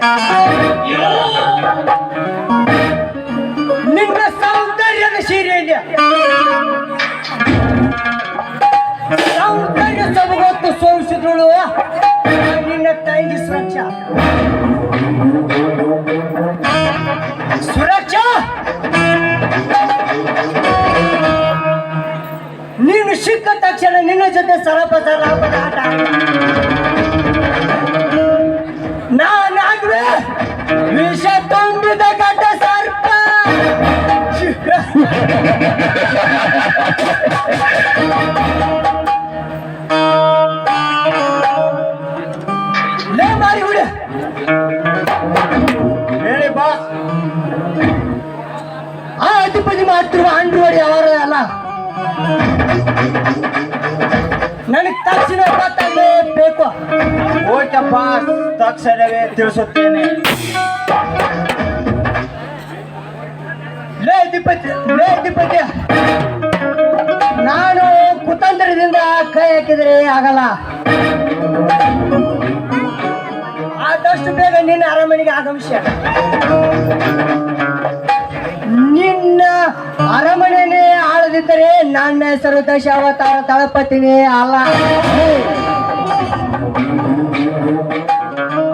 Thank you. ಗಾಡಿ ಮಾತ್ರ ಮಾಡ್ತಿರುವ ಆಂಡ್ರೋಡ್ ಯಾವಾರ ಅಲ್ಲ. ನನಗೆ ತಕ್ಷಣ ಬೇಕು. ಓಕೆಪ್ಪ ತಕ್ಷಣವೇ ತಿಳಿಸುತ್ತೇನೆ. ಲೇ ದಿಪತಿ ಲೇ ದಿಪತಿ ನಾನು ಕುತಂತ್ರದಿಂದ ಕೈ ಹಾಕಿದ್ರೆ ಆಗಲ್ಲ. ಆದಷ್ಟು ಬೇಗ ನಿನ್ನ ಅರಮನೆಗೆ ಆಗಮಿಸ್ಯ ಅರಮನೆನೇ ಆಳದಿದ್ದರೆ ನನ್ನ ಹೆಸರು ದಶಾವತಾರ ತಳಪತಿನೇ ಅಲ್ಲ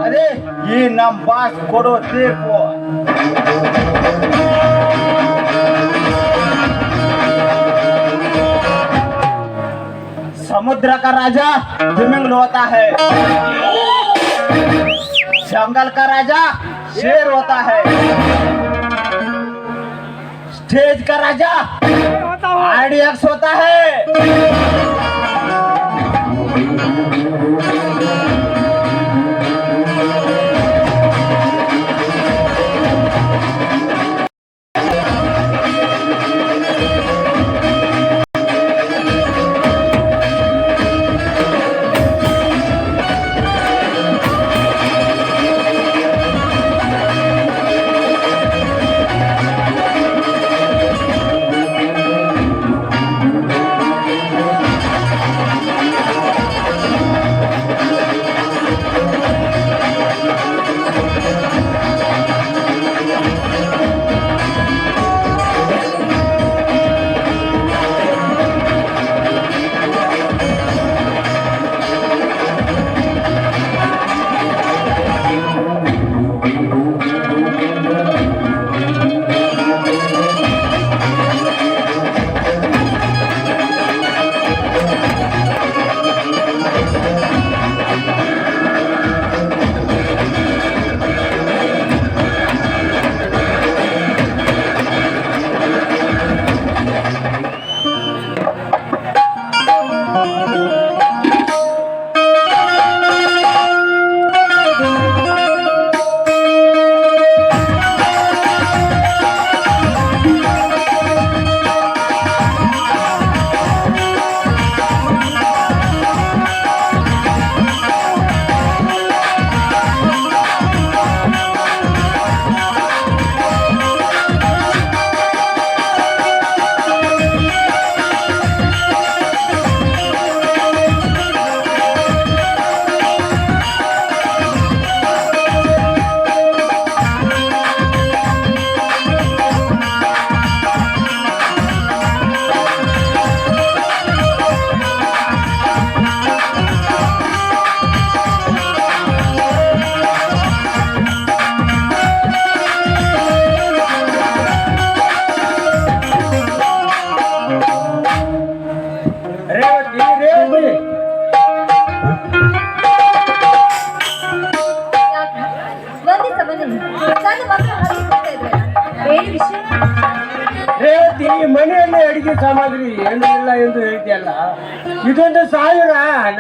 ಅದೇ ಈ ನಮ್ ಬಾಸ್ ಕೊಡೋ ತೀರ್ಪು समुद्र का राजा तिमिंगल होता है जंगल का राजा शेर होता है स्टेज का राजा। आरडीएक्स होता है।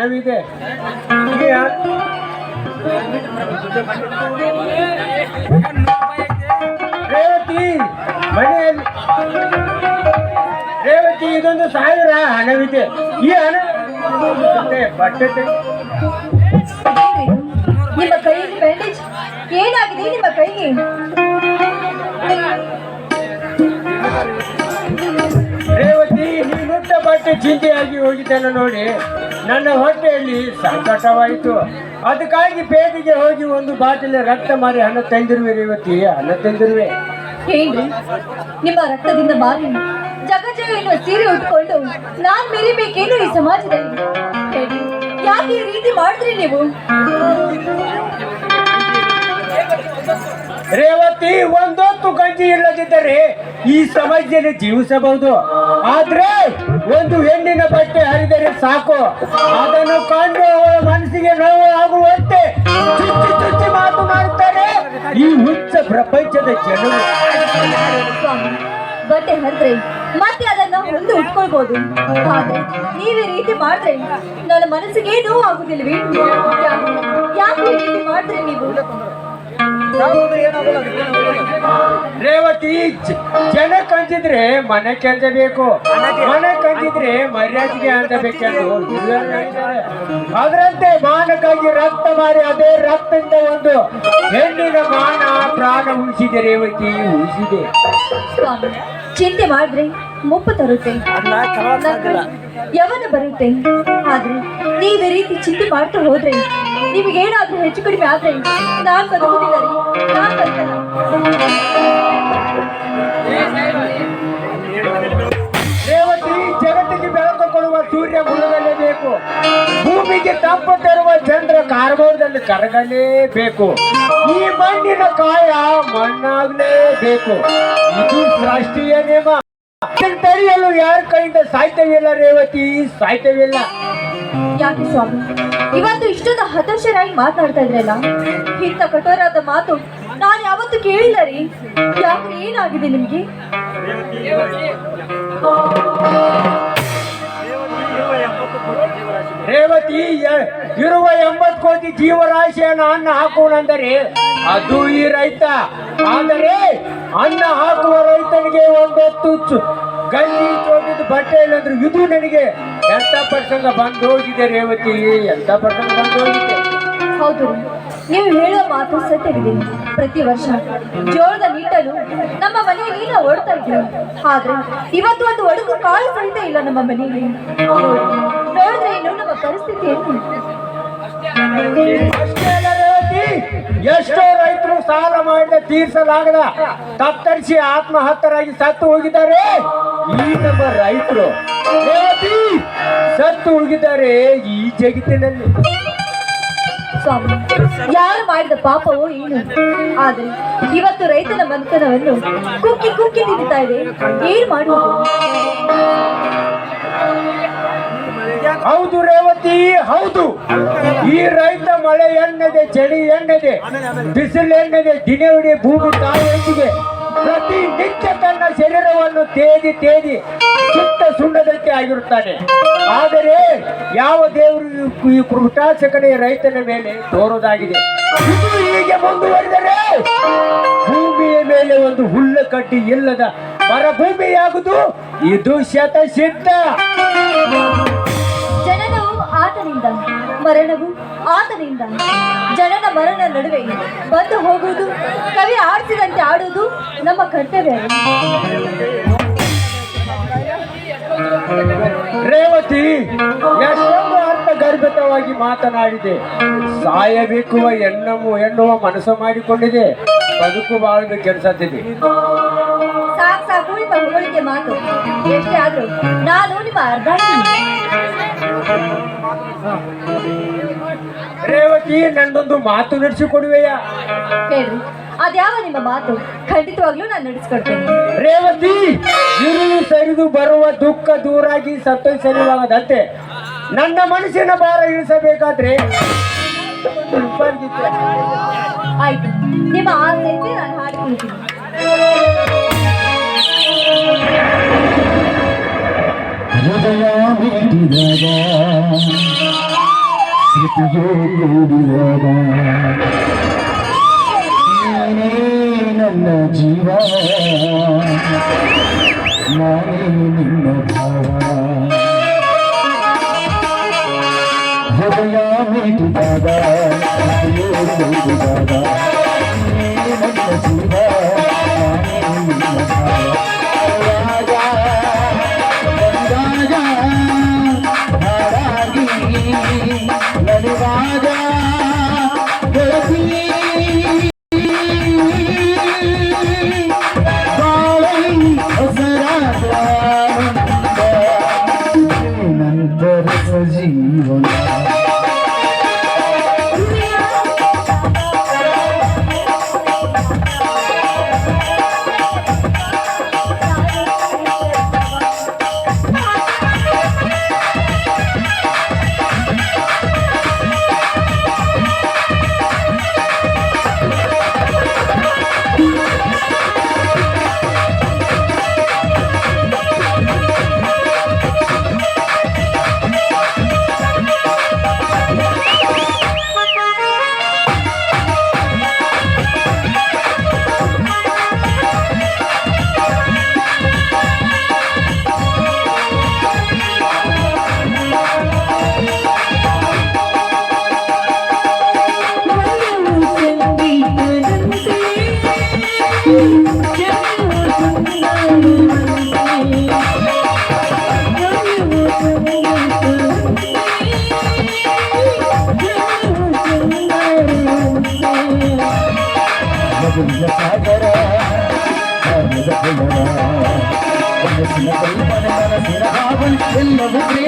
ಹ- ರೇವತಿ ಮನೆಯಲ್ಲಿ ರೇವತಿ ಇದೊಂದು ಸಾವಿರ ಹಣವಿದೆ ಈ ಹಣ ಬಟ್ಟೆ. ನಿಮ್ಮ ಕೈಗೆ ಬ್ಯಾಂಡೇಜ್ ಏನಾಗಿದೆ ನಿಮ್ಮ ಕೈಗೆ? ರೇವತಿ ನೀನುಟ್ಟ ಬಟ್ಟೆ ಚಿಂತೆಯಾಗಿ ಹೋಗಿದ್ದನ್ನು ನೋಡಿ. ನನ್ನ ಹೊಟ್ಟೆಯಲ್ಲಿ ಸಂಕಟವಾಯಿತು. ಅದಕ್ಕಾಗಿ ಪೇದಿಗೆ ಹೋಗಿ ಒಂದು ಬಾಟಲಿ ರಕ್ತ ಮಾರಿ ಹಣ ತಂದಿರುವೆ ಇವತ್ತಿ ಹಣ ತಂದಿರುವೆ. ಏನ್ರಿ? ನಿಮ್ಮ ರಕ್ತದಿಂದ ಮಾರಿ ಜಗ ಎನ್ನುವ ಸೀರೆ ಉಟ್ಕೊಂಡು ನಾನ್ ಮೆರಿಬೇಕೇನು ಈ ಸಮಾಜದಲ್ಲಿ? ಯಾಕೆ ಈ ರೀತಿ ಮಾಡಿದ್ರಿ ನೀವು? ರೇವತಿ ಒಂದೊತ್ತು ಗಂಜಿ ಇಲ್ಲದಿದ್ದರೆ ಈ ಸಮಾಜದಲ್ಲಿ ಜೀವಿಸಬಹುದು. ಆದ್ರೆ ಒಂದು ಹೆಣ್ಣಿನ ಬಟ್ಟೆ ಹರಿದರೆ ಸಾಕು. ಅದನ್ನು ಕಂಡು ಅವಳ ಮನಸ್ಸಿಗೆ ನೋವು ಆಗುವಂತೆ ಚುಚ್ಚಿ ಚುಚ್ಚಿ ಮಾತು ಮಾಡುತ್ತಾರೆ ಈ ಹುಚ್ಚ ಪ್ರಪಂಚದ ಜನರು. ಬಟ್ಟೆ ಹರಿದ್ರೆ ಮತ್ತೆ ಅದನ್ನ ಮುಂದೆ ಉಟ್ಕೊಳ್ಬಹುದು ಆದ್ರೆ ನೀವ್ ರೀತಿ ಮಾಡಿದ್ರೆ ನನ್ನ ಮನಸ್ಸಿಗೆ ನೋವು ಆಗುದಿಲ್ವೇ ಯಾಕೆ ಯಾಕೆ ಈ ರೀತಿ ಮಾಡಿದ್ರೆ ನೀವು? ರೇವತಿ ಜನ ಕಂಚಿದ್ರೆ ಮನೆ ಕೆಲಸ ಬೇಕು. ಮನೆ ಕಂಚಿದ್ರೆ ಮರ್ಯಾದೆಗೆ ಅಂತ ಬೇಕೆಂದು ಅದರಂತೆ ಮಾನಕ್ಕಾಗಿ ರಕ್ತ ಮಾರಿ ಅದೇ ರಕ್ತದಿಂದ ಒಂದು ಹೆಣ್ಣಿನ ಮಾನ ಪ್ರಾಣ ಉಳಿಸಿದೆ ರೇವತಿ ಉಳಿಸಿದೆ. ಚಿಂತೆ ಮಾಡಿದ್ರೆ ಮುಪ್ಪು ತರುತ್ತೆ. ಯವನ ಬರುತ್ತೆ. ಆದ್ರೆ ನೀವ್ ಈ ರೀತಿ ಚಿಂತೆ ಮಾಡ್ತಾ ಹೋದ್ರೆ ನಿಮಗೇನಾದ್ರೂ ಹೆಚ್ಚು ಕಡಿಮೆ ಆದ್ರೆ ನಾನ್ ಬದುಕುದಿಲ್ಲ ರೀ. ಜಗತ್ತಿಗೆ ಬೆಳಕು ಕೊಡುವ ಸೂರ್ಯ ಗುಣದಲ್ಲೇ ಬೇಕು. ಕಪ್ಪು ತರುವ ಚಂದ್ರ ಕಾರ್ಗೋಳದಲ್ಲಿ ಕರಗಲೇಬೇಕು. ಈ ಮಣ್ಣಿನ ಕಾಯ ಮಣ್ಣಾಗಲೇಬೇಕು. ಇದು ರಾಷ್ಟ್ರೀಯ ನಿಯಮ. ತಡೆಯಲು ಯಾರ ಕೈಯಿಂದ ಸಾಯ್ತವಿಲ್ಲ ರೇವತಿ? ಸಾಯ್ತವಿಲ್ಲ ಯಾಕೆ ಸ್ವಾಮಿ? ಇವತ್ತು ಇಷ್ಟೊಂದು ಹತಾಶರಾಗಿ ಮಾತಾಡ್ತಾ ಇದ್ರಲ್ಲ? ಇಂಥ ಕಠೋರಾದ ಮಾತು ನಾನು ಯಾವತ್ತು ಕೇಳಿಲ್ಲ ರೀ. ಯಾಕೆ ಏನಾಗಿದೆ ನಿಮ್ಗೆ? ರೇವತಿ ಇರುವ ಎಂಬತ್ತು ಕೋಟಿ ಜೀವರಾಶಿಯನ್ನು ಅನ್ನ ಹಾಕೋಣಂದರೆ ಅದು ಈ ರೈತ. ಆದರೆ ಅನ್ನ ಹಾಕುವ ರೈತನಿಗೆ ಒಂದೊತ್ತು ಗಲ್ಲಿ ಚೋಟಿದ ಬಟ್ಟೆ ಇಲ್ಲಂದ್ರೆ ಇದು ನನಗೆ. ಎಂತ ಪ್ರಸಂಗ ಬಂದು ಹೋಗಿದೆ ರೇವತಿ, ಎಂತ ಪ್ರಸಂಗ ಬಂದು ಹೋಗಿದೆ ಹೌದು. ನೀವು ಹೇಳೋ ಮಾತು ಸತ್ಯವಿದೆ ಪ್ರತಿ ವರ್ಷ. ಜೋಳದ ನೀಟಲು ನಮ್ಮ ಮನೆಯಲ್ಲಿ ನೀನು ಓಡ್ತಾ ಇದ್ದೀವಿ ಆದ್ರೆ ಇವತ್ತು ಒಂದು ಒಡಗು ಕಾಳು ಸಹಿತ ಇಲ್ಲ ನಮ್ಮ ಮನೆಯಲ್ಲಿ. ನೋಡಿ, ನೋಡಿದ್ರೆ ಇನ್ನು ನಮ್ಮ ಪರಿಸ್ಥಿತಿ ಎಷ್ಟೋ ರೈತರು ಸಾಲ ಮಾಡಿದ ತೀರ್ಸಲಾಗದ ತತ್ತರಿಸಿ ಆತ್ಮಹತ್ಯರಾಗಿ ಸತ್ತು ಹೋಗಿದ್ದಾರೆ. ಈ ನಮ್ಮ ರೈತರು ಸತ್ತು ಹೋಗಿದ್ದಾರೆ ಈ ಜಗತ್ತಿನಲ್ಲಿ. ಸ್ವಾಮಿ. ಯಾರು ಮಾಡಿದ ಪಾಪವೋ ಏನು? ಆದ್ರೆ ಇವತ್ತು ರೈತನ ಮನೆತನವನ್ನು ಕುಕ್ಕಿ ಕುಕ್ಕಿ ತಿಂತಾ ಇದೆ. ಏನ್ ಮಾಡುವುದು? ಹೌದು ರೇವತಿ, ಹೌದು. ಈ ರೈತ ಮಳೆ ಎಣ್ಣದೆ, ಚಳಿ ಎನ್ನದೆ ಬಿಸಿಲು ಎಣ್ಣದೆ ದಿನವಿಡೀ ಭೂಮಿ ತಾಯಿಗೆ ಪ್ರತಿ ನಿತ್ಯ ತನ್ನ ಶರೀರವನ್ನು ತೇದಿ ತೇದಿ ಚಿತ್ತ ಸುಣ್ಣದಂತೆ ಆಗಿರುತ್ತಾನೆ. ಆದರೆ ಯಾವ ದೇವರು ಈ ಕೃಟಾಚಕನೆ ರೈತನ ಮೇಲೆ ತೋರೋದಾಗಿದೆ ಇದು ಹೀಗೆ ಮುಂದುವರಿದರೆ ಭೂಮಿಯ ಮೇಲೆ ಒಂದು ಹುಲ್ಲು ಕಟ್ಟಿ ಇಲ್ಲದ ಮರಭೂಮಿಯಾಗುವುದು ಇದು ಶತಸಿದ್ಧ. ಜನನವು ಆತನಿಂದ, ಮರಣವು ಆತನಿಂದ. ಜನನ ಮರಣ ನಡುವೆ ಬಂದು ಹೋಗುವುದು ಕವಿ ಆಡಿಸಿದಂತೆ ಆಡುವುದು ನಮ್ಮ ಕರ್ತವ್ಯ. ರೇವತಿ ಎಷ್ಟೊಂದು ಅರ್ಥ ಗರ್ಭಿತವಾಗಿ ಮಾತನಾಡಿದೆ. ಸಾಯಬೇಕುವ ಹೆಣ್ಣು ಎನ್ನುವ ಮನಸ್ಸು ಮಾಡಿಕೊಂಡಿದೆ. ಬದುಕು ಬಾಳಬೇಕು ಕೆಲಸ ಸಾಕು ಸಾಕು ನಿಮ್ಮ ಹೊಗಳಿಕೆ ಮಾತು. ಎಷ್ಟೇ ಆದ್ರೂ ನಾನು ನಿಮ್ಮ ಅರ್ಧ ರೇವತಿ ನನ್ನೊಂದು ಮಾತು ನಡೆಸಿಕೊಡುವೆಯ? ಹೇಳಿ ಅದ್ಯಾವ ನಿಮ್ಮ ಮಾತು? ಖಂಡಿತವಾಗ್ಲೂ ನಾನು ನಡೆಸ್ಕೊಡ್ತೇನೆ. ರೇವತಿ ಇರುಳು ಸರಿದು ಬರುವ ದುಃಖ ದೂರಾಗಿ ಸತ್ತು ಸರಿವಾಗದಂತೆ ನನ್ನ ಮನಸ್ಸಿನ ಭಾರ ಇಳಿಸಬೇಕಾದ್ರೆ ಉಪರ್ಗಿದ್ದೆ. ಆಯ್ತು. ನಿಮ್ಮ ಆಸೆಯಂತೆ ನಾನು ಹಾಡಿಕೊಳ್ತೀನಿ. ಹೃದಯ ಸ್ಮೃತಿಯೋ ಕೂಡಿದಾಗ ನೀನೇ ನನ್ನ ಜೀವ ನಾನೇ ನಿನ್ನ ಭಾವ ಹೃದಯ ಮೀಟಿದಾಗ ಸ್ಮೃತಿಯೋ ಕೂಡಿದಾಗ ನೀನೇ ನನ್ನ ಜೀವ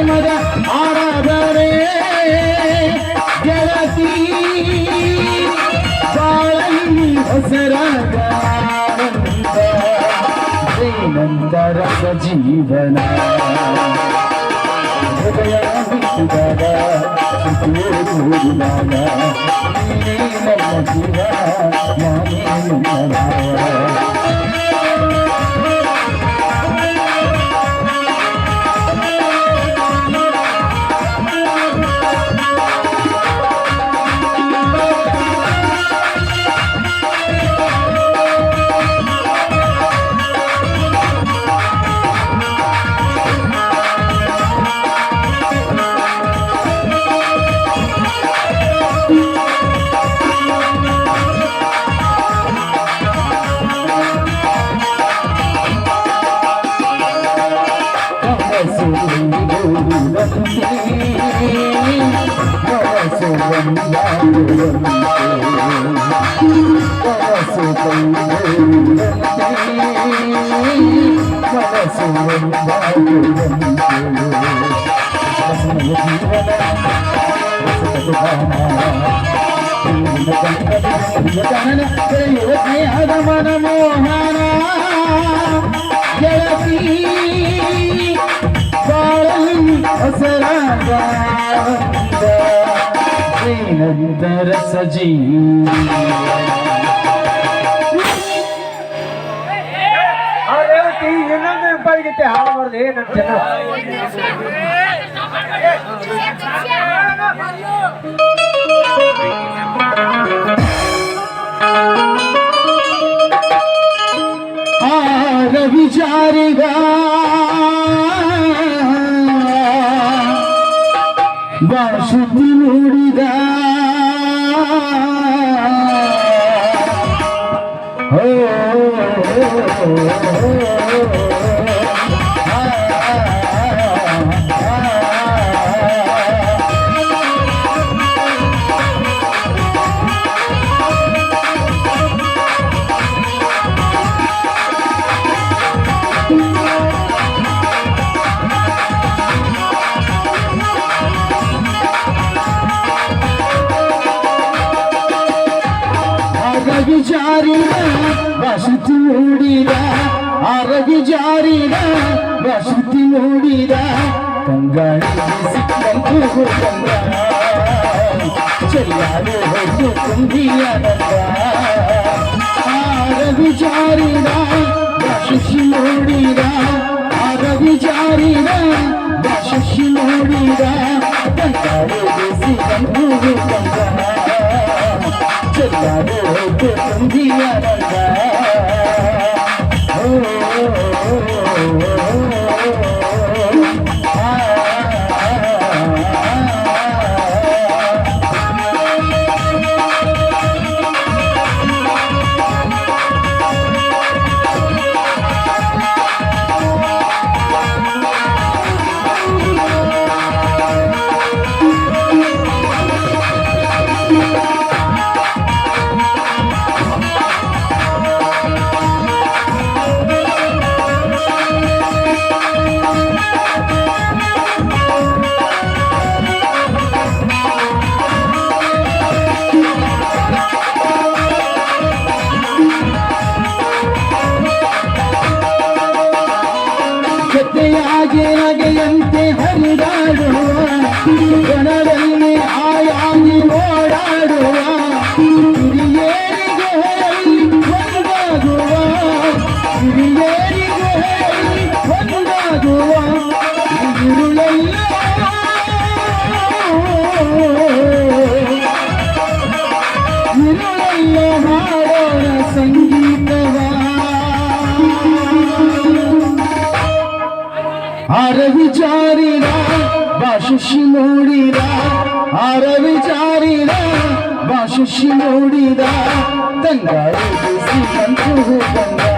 ప్రేమగా ఆడదరే జగతి బాళని హసరగానంద ప్రేమంతరస జీవన హృదయ విట్టుగా గురులాగా నీలమ్మ శివ నానే ಜೀವ ನಾನೇ ನಿನ್ನ ಭಾವ. ಮನ ಮೋಹನ ಗೆಳತಿ ಬಾಳಲ್ಲಿ ಹೊಸರಾಗ ನಂತರ ಸಜೀ ಆ ರೇವತಿ ಇನ್ನೊಂದು ಇಂಪಾರ್ಟೆಂಟ್ ಹಾಡಬಾರ್ದು ನನ್ನ ಜನ বাসুতি মুড়িদা ও గంగా చెల్లాడు వస్తుంది ఆరవి జారిరా శశి నోడిరా ఆరవి జారిరా శశి నోడిరా చెల్లాడు వస్తుంది শিমুড়িরা আর বিচারিরা বাস শিমুড়িরা গঙ্গায় বেশি বন্ধু গঙ্গা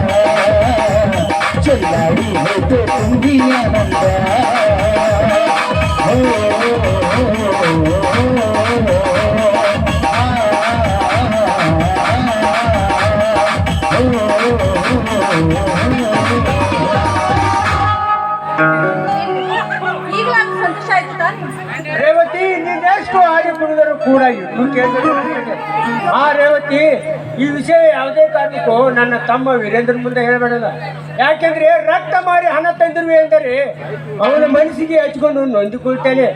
চল্লাড়ি হতে তুমি আনন্দ। ಕೂಡ ಕುಡಿದರು ಕೂಡ ಆ ರೇವತಿ, ಈ ವಿಷಯ ಯಾವುದೇ ಕಾರಣಕ್ಕೂ ನನ್ನ ತಮ್ಮ ವೀರೇಂದ್ರ ಮುಂದೆ ಹೇಳಬೇಡಲ್ಲ. ಯಾಕೆಂದ್ರೆ ರಕ್ತ ಮಾರಿ ಹಣ ತಂದಿರುವೆ ಎಂದರೆ ಅವನ ಮನಸ್ಸಿಗೆ ಹಚ್ಕೊಂಡು ನೊಂದುಕೊಳ್ತೇನೆ.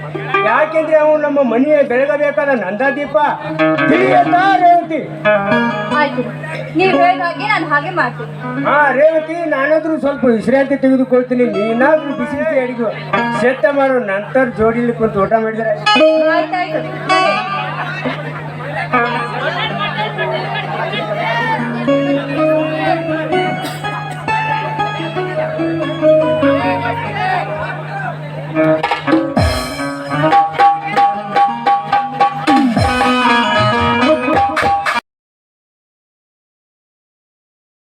ಯಾಕೆಂದ್ರೆ ಅವನು ನಮ್ಮ ಮನೆಯ ಬೆಳಗಬೇಕಾದ ನಂದಾದೀಪ? ದೀಪ ರೇವತಿ ಆಯ್ತು ಹಾ ರೇವತಿ ನಾನಾದ್ರೂ ಸ್ವಲ್ಪ ವಿಶ್ರಾಂತಿ ತೆಗೆದುಕೊಳ್ತೀನಿ. ನೀನಾದ್ರೂ ಬಿಸಿ ಬಿಸಿ ಅಡಿಗೆ ಶೆತ್ತ ಮಾಡೋ. ನಂತರ ಜೋಡಿಲಿ ಕುಂತು ಊಟ ಮಾಡಿದರೆ